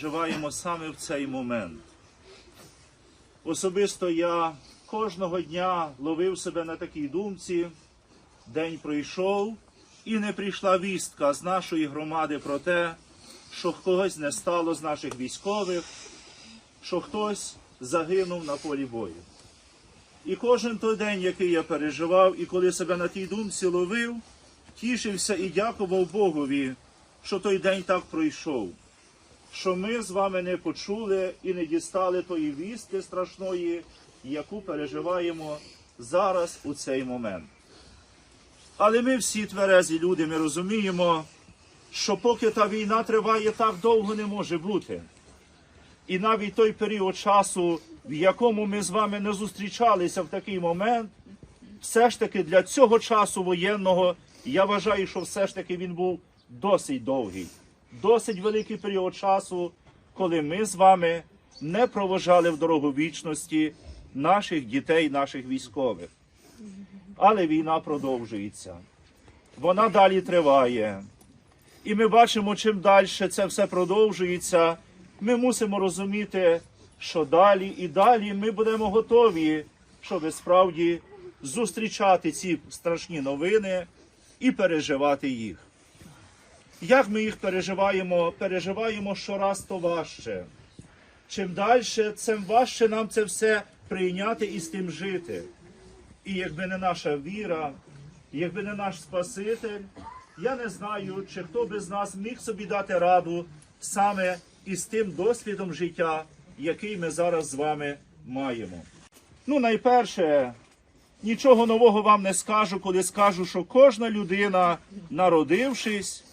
переживаємо саме в цей момент. Особисто я кожного дня ловив себе на такій думці, день пройшов, і не прийшла вістка з нашої громади про те, що когось не стало з наших військових, що хтось загинув на полі бою. І кожен той день, який я переживав, і коли себе на тій думці ловив, тішився і дякував Богові, що той день так пройшов що ми з вами не почули і не дістали тої вістки страшної, яку переживаємо зараз у цей момент. Але ми всі тверезі люди, ми розуміємо, що поки та війна триває, так довго не може бути. І навіть той період часу, в якому ми з вами не зустрічалися в такий момент, все ж таки для цього часу воєнного, я вважаю, що все ж таки він був досить довгий, досить великий період часу, коли ми з вами не провожали в дорогу вічності наших дітей, наших військових. Але війна продовжується. Вона далі триває. І ми бачимо, чим далі це все продовжується, ми мусимо розуміти, що далі і далі ми будемо готові, щоб справді зустрічати ці страшні новини і переживати їх. Як ми їх переживаємо? Переживаємо щораз то важче. Чим далі, тим важче нам це все прийняти і з тим жити. І якби не наша віра, якби не наш Спаситель, я не знаю, чи хто би з нас міг собі дати раду саме із тим досвідом життя, який ми зараз з вами маємо. Ну, найперше, нічого нового вам не скажу, коли скажу, що кожна людина, народившись,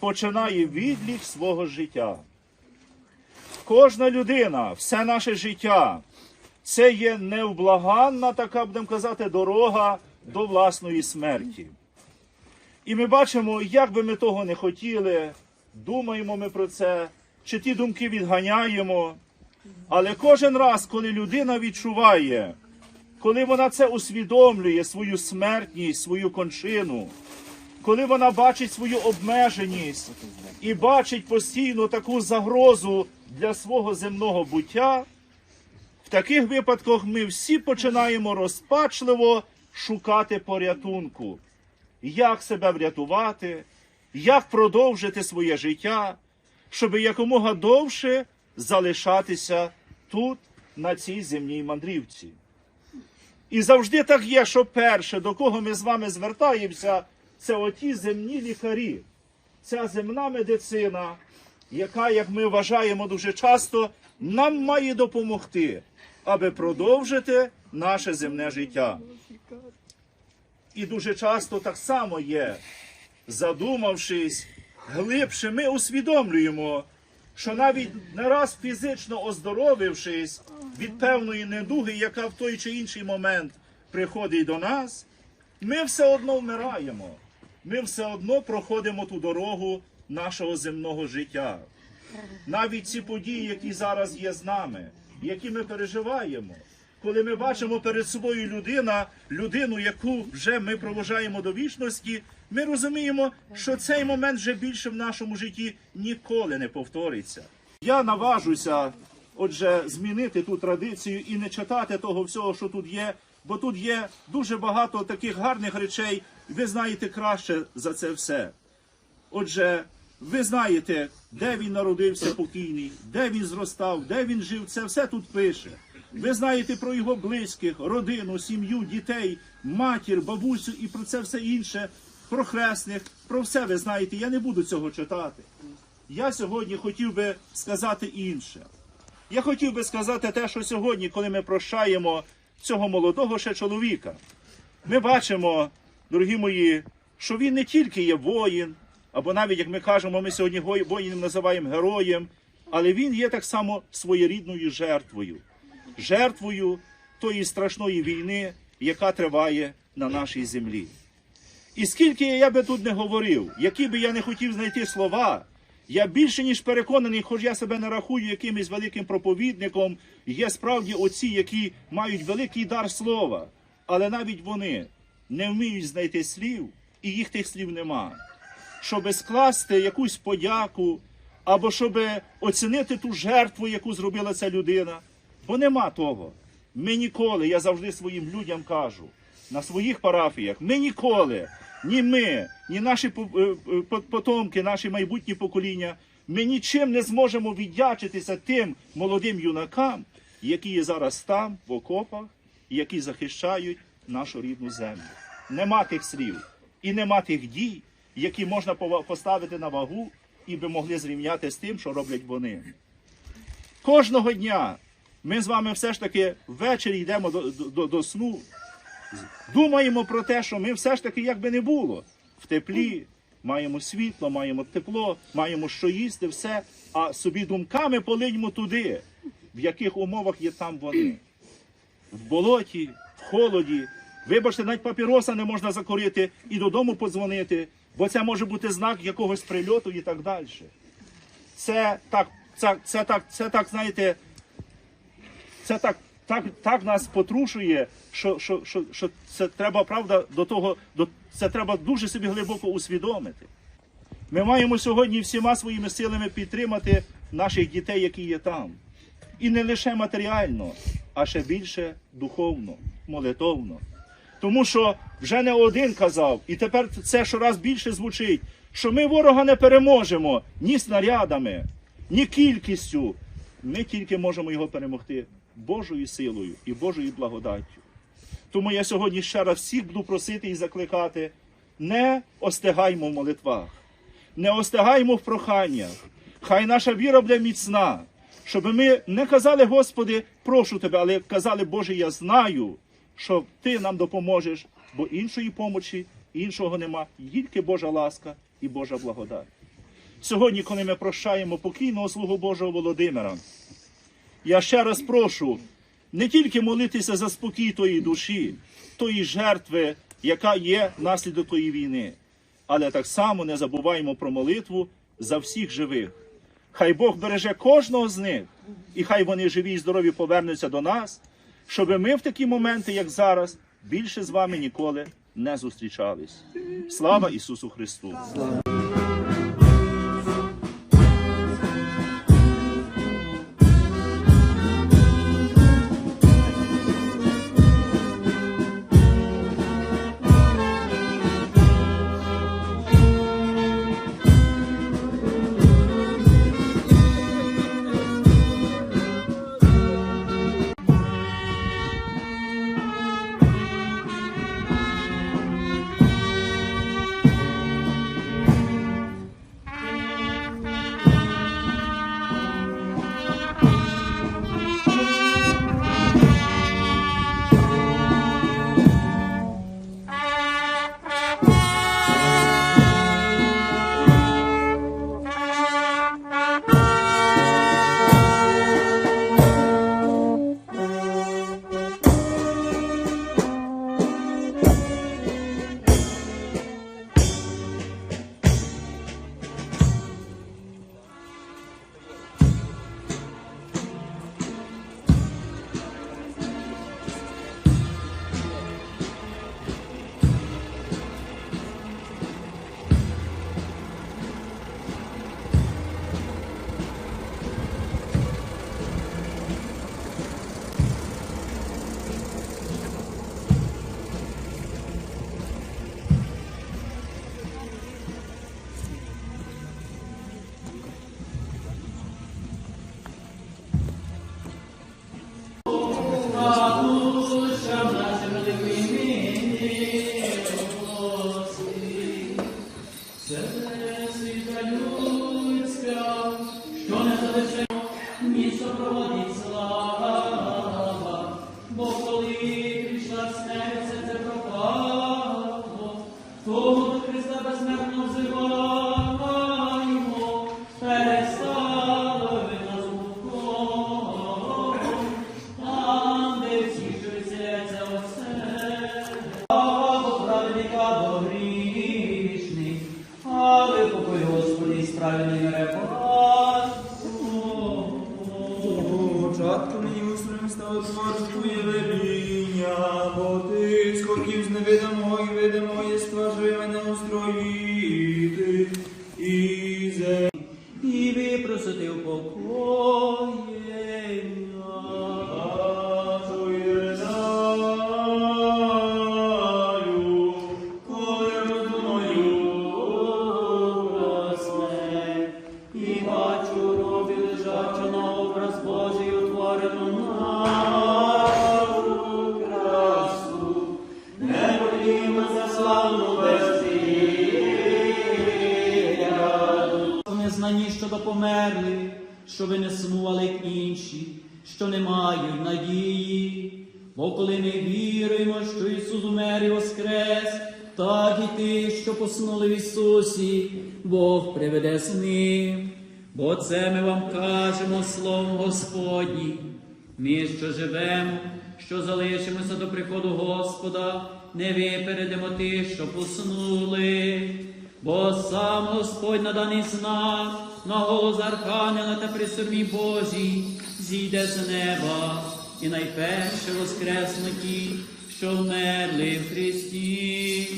починає відлік свого життя. Кожна людина, все наше життя, це є невблаганна, така будемо казати, дорога до власної смерті. І ми бачимо, як би ми того не хотіли, думаємо ми про це, чи ті думки відганяємо. Але кожен раз, коли людина відчуває, коли вона це усвідомлює, свою смертність, свою кончину, коли вона бачить свою обмеженість і бачить постійно таку загрозу для свого земного буття, в таких випадках ми всі починаємо розпачливо шукати порятунку, як себе врятувати, як продовжити своє життя, щоб якомога довше залишатися тут, на цій земній мандрівці. І завжди так є, що перше, до кого ми з вами звертаємося, це оті земні лікарі, ця земна медицина, яка, як ми вважаємо дуже часто, нам має допомогти, аби продовжити наше земне життя. І дуже часто так само є, задумавшись глибше, ми усвідомлюємо, що навіть не раз фізично оздоровившись від певної недуги, яка в той чи інший момент приходить до нас, ми все одно вмираємо. Ми все одно проходимо ту дорогу нашого земного життя. Навіть ці події, які зараз є з нами, які ми переживаємо, коли ми бачимо перед собою людина, людину, яку вже ми проважаємо до вічності, ми розуміємо, що цей момент вже більше в нашому житті ніколи не повториться. Я наважуся, отже, змінити ту традицію і не читати того всього, що тут є, бо тут є дуже багато таких гарних речей, ви знаєте краще за це все. Отже, ви знаєте, де він народився покійний, де він зростав, де він жив, це все тут пише. Ви знаєте про його близьких, родину, сім'ю, дітей, матір, бабусю і про це все інше, про хресних, про все ви знаєте. Я не буду цього читати. Я сьогодні хотів би сказати інше. Я хотів би сказати те, що сьогодні, коли ми прощаємо цього молодого ще чоловіка, ми бачимо, дорогі мої, що він не тільки є воїн, або навіть, як ми кажемо, ми сьогодні воїнів називаємо героєм, але він є так само своєрідною жертвою, жертвою тої страшної війни, яка триває на нашій землі. І скільки я би тут не говорив, які би я не хотів знайти слова, Я більше ніж переконаний, хоч я себе не рахую якимось великим проповідником, є справді оці, які мають великий дар слова, але навіть вони не вміють знайти слів, і їх тих слів нема. Щоби скласти якусь подяку, або щоб оцінити ту жертву, яку зробила ця людина. Бо нема того. Ми ніколи, я завжди своїм людям кажу, на своїх парафіях, ми ніколи, ні ми, ні наші е, е, по- потомки, наші майбутні покоління, ми нічим не зможемо віддячитися тим молодим юнакам, які є зараз там, в окопах, які захищають нашу рідну землю. Нема тих слів і нема тих дій, які можна поставити на вагу і би могли зрівняти з тим, що роблять вони. Кожного дня ми з вами все ж таки ввечері йдемо до, до, до сну, думаємо про те, що ми все ж таки, як би не було, в теплі, маємо світло, маємо тепло, маємо що їсти, все, а собі думками полиньмо туди, в яких умовах є там вони. В болоті, в холоді. Вибачте, навіть папіроса не можна закурити і додому подзвонити, бо це може бути знак якогось прильоту і так далі. Це так, це, це так, це так, знаєте, це так, так, так нас потрушує, що, що, що, що це треба, правда, до того, до, це треба дуже собі глибоко усвідомити. Ми маємо сьогодні всіма своїми силами підтримати наших дітей, які є там. І не лише матеріально, а ще більше духовно, молитовно. Тому що вже не один казав, і тепер це щораз більше звучить, що ми ворога не переможемо ні снарядами, ні кількістю. Ми тільки можемо його перемогти Божою силою і Божою благодаттю. Тому я сьогодні ще раз всіх буду просити і закликати: не остигаймо в молитвах, не остигаймо в проханнях. Хай наша віра буде міцна, щоб ми не казали, Господи, прошу тебе, але казали, Боже, я знаю, що Ти нам допоможеш, бо іншої помочі, іншого нема, тільки Божа ласка і Божа благодать. Сьогодні, коли ми прощаємо покійного слугу Божого Володимира, я ще раз прошу не тільки молитися за спокій тої душі, тої жертви, яка є внаслідок тої війни, але так само не забуваємо про молитву за всіх живих. Хай Бог береже кожного з них, і хай вони живі і здорові повернуться до нас, щоб ми в такі моменти, як зараз, більше з вами ніколи не зустрічались. Слава Ісусу Христу! Невидимого є видимого створжи мене устроїти Незнанні, щодо померли, що ви не сумували інші, що не мають надії. Бо коли ми віруємо, що Ісус умер і воскрес, так і ти, що поснули в Ісусі, Бог приведе з ним. Бо це ми вам кажемо словом Господні. Ми, що живемо, що залишимося до приходу Господа, не випередимо тих, що поснули. Бо сам Господь на даний знак, на голос Архангела та при сурмі Божій, зійде з неба, і найперше воскреснуть ті, що вмерли в Христі.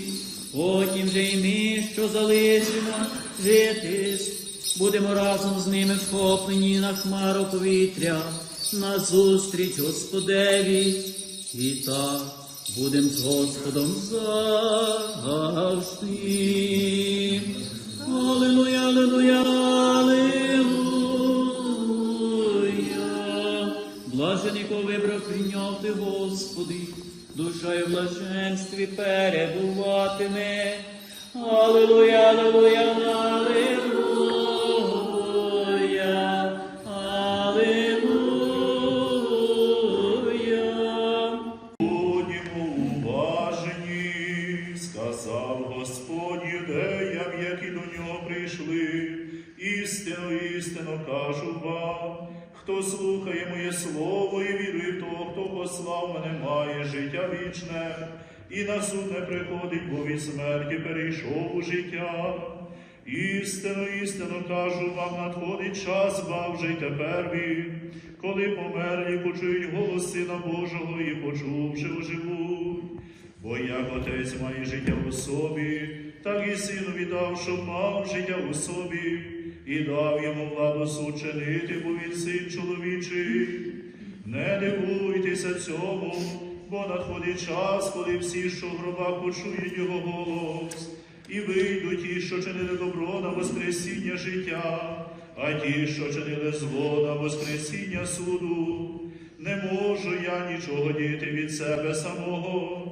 Потім же й ми, що залишимо жити, будемо разом з ними вхоплені на хмару повітря, на зустріч Господеві, і так будем з Господом завжди. Аллилуйя, аллилуйя, аллилуйя. Блажений, кого вибрав прийняв ти, Господи, душа і в блаженстві перебуватиме. Аллилуйя, аллилуйя, аллилуйя, Господь юдеям, які до нього прийшли. Істину, істину кажу вам, хто слухає моє слово і вірує в того, хто послав мене, має життя вічне, і на суд не приходить, бо від смерті перейшов у життя. Істину, істину кажу вам, надходить час, ба вже й тепер він, коли померлі почують голос Сина Божого і почувши оживуть. Бо як отець має життя у собі, так і сину віддав, щоб мав життя у собі, і дав йому владу суд чинити, бо він син чоловічий. Не дивуйтеся цьому, бо надходить час, коли всі, що в гробах почують його голос, і вийдуть ті, що чинили добро на воскресіння життя, а ті, що чинили зло на воскресіння суду. Не можу я нічого діти від себе самого.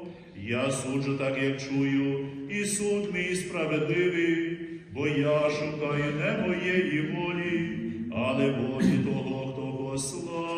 Я суджу так, як чую, і суд мій справедливий, бо я шукаю не моєї волі, але волі того, хто послав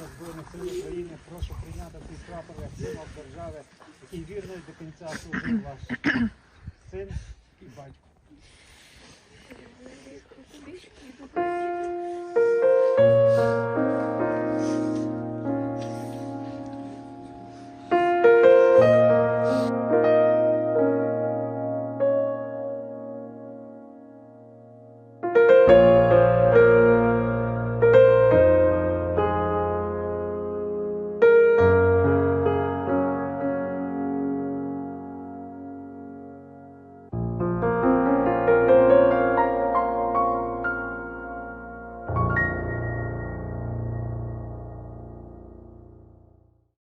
головнокомандувача Збройних сил України, прошу прийняти цей прапор як символ держави, який вірно до кінця служив ваш